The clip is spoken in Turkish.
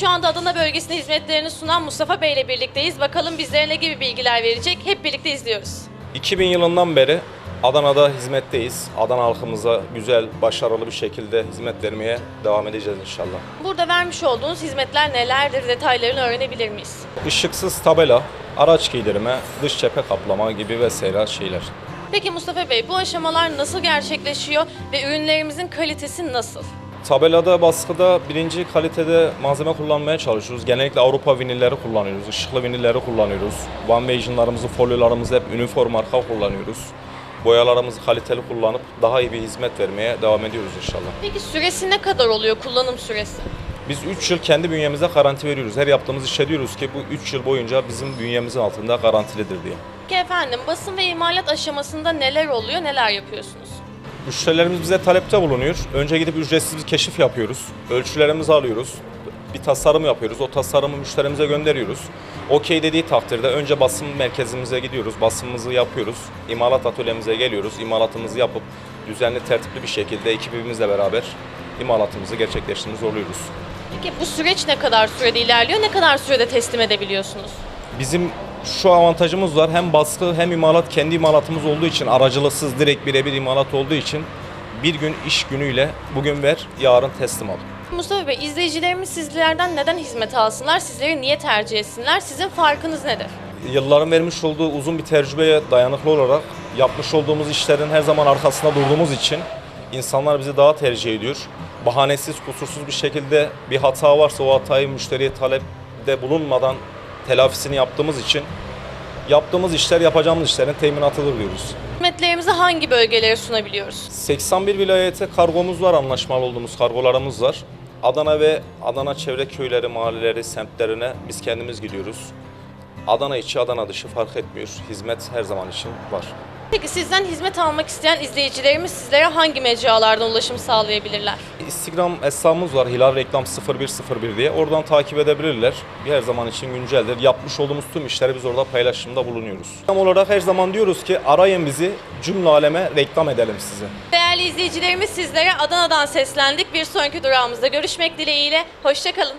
Şu anda Adana bölgesinde hizmetlerini sunan Mustafa Bey ile birlikteyiz. Bakalım bizlere ne gibi bilgiler verecek? Hep birlikte izliyoruz. 2000 yılından beri Adana'da hizmetteyiz. Adana halkımıza güzel, başarılı bir şekilde hizmet vermeye devam edeceğiz inşallah. Burada vermiş olduğunuz hizmetler nelerdir? Detaylarını öğrenebilir miyiz? Işıksız tabela, araç giydirme, dış cephe kaplama gibi vesaire şeyler. Peki Mustafa Bey bu aşamalar nasıl gerçekleşiyor ve ürünlerimizin kalitesi nasıl? Tabelada, baskıda birinci kalitede malzeme kullanmaya çalışıyoruz. Genellikle Avrupa vinilleri kullanıyoruz, ışıklı vinilleri kullanıyoruz. One Vision'larımızı, folyolarımızı hep uniform marka kullanıyoruz. Boyalarımızı kaliteli kullanıp daha iyi bir hizmet vermeye devam ediyoruz inşallah. Peki süresi ne kadar oluyor kullanım süresi? Biz 3 yıl kendi bünyemize garanti veriyoruz. Her yaptığımız işe diyoruz ki bu 3 yıl boyunca bizim bünyemizin altında garantilidir diye. Peki efendim basın ve imalat aşamasında neler oluyor, neler yapıyorsunuz? Müşterilerimiz bize talepte bulunuyor. Önce gidip ücretsiz bir keşif yapıyoruz. Ölçülerimizi alıyoruz. Bir tasarım yapıyoruz. O tasarımı müşterimize gönderiyoruz. Okey dediği takdirde önce basım merkezimize gidiyoruz. Basımımızı yapıyoruz. İmalat atölyemize geliyoruz. İmalatımızı yapıp düzenli tertipli bir şekilde ekibimizle beraber imalatımızı gerçekleştirmiş oluyoruz. Peki bu süreç ne kadar sürede ilerliyor, ne kadar sürede teslim edebiliyorsunuz? Bizim şu avantajımız var. Hem baskı hem imalat kendi imalatımız olduğu için aracılıksız direkt birebir imalat olduğu için bir gün iş günüyle bugün ver yarın teslim al. Mustafa Bey, izleyicilerimiz sizlerden neden hizmet alsınlar, sizleri niye tercih etsinler, sizin farkınız nedir? Yılların vermiş olduğu uzun bir tecrübeye dayanıklı olarak yapmış olduğumuz işlerin her zaman arkasında durduğumuz için insanlar bizi daha tercih ediyor. Bahanesiz, kusursuz bir şekilde bir hata varsa o hatayı müşteriye talepte bulunmadan telafisini yaptığımız için yaptığımız işler yapacağımız işlerin teminatıdır diyoruz. Hizmetlerimizi hangi bölgelere sunabiliyoruz? 81 vilayete kargomuz var, anlaşmalı olduğumuz kargolarımız var. Adana ve Adana çevre köyleri, mahalleleri, semtlerine biz kendimiz gidiyoruz. Adana içi, Adana dışı fark etmiyor. Hizmet her zaman için var. Peki sizden hizmet almak isteyen izleyicilerimiz sizlere hangi mecralardan ulaşım sağlayabilirler? Instagram hesabımız var Hilal Reklam 0101 diye. Oradan takip edebilirler. Her zaman için günceldir. Yapmış olduğumuz tüm işleri biz orada paylaşımda bulunuyoruz. Tam olarak her zaman diyoruz ki arayın bizi cümle aleme reklam edelim sizi. Değerli izleyicilerimiz sizlere Adana'dan seslendik. Bir sonraki durağımızda görüşmek dileğiyle. Hoşçakalın.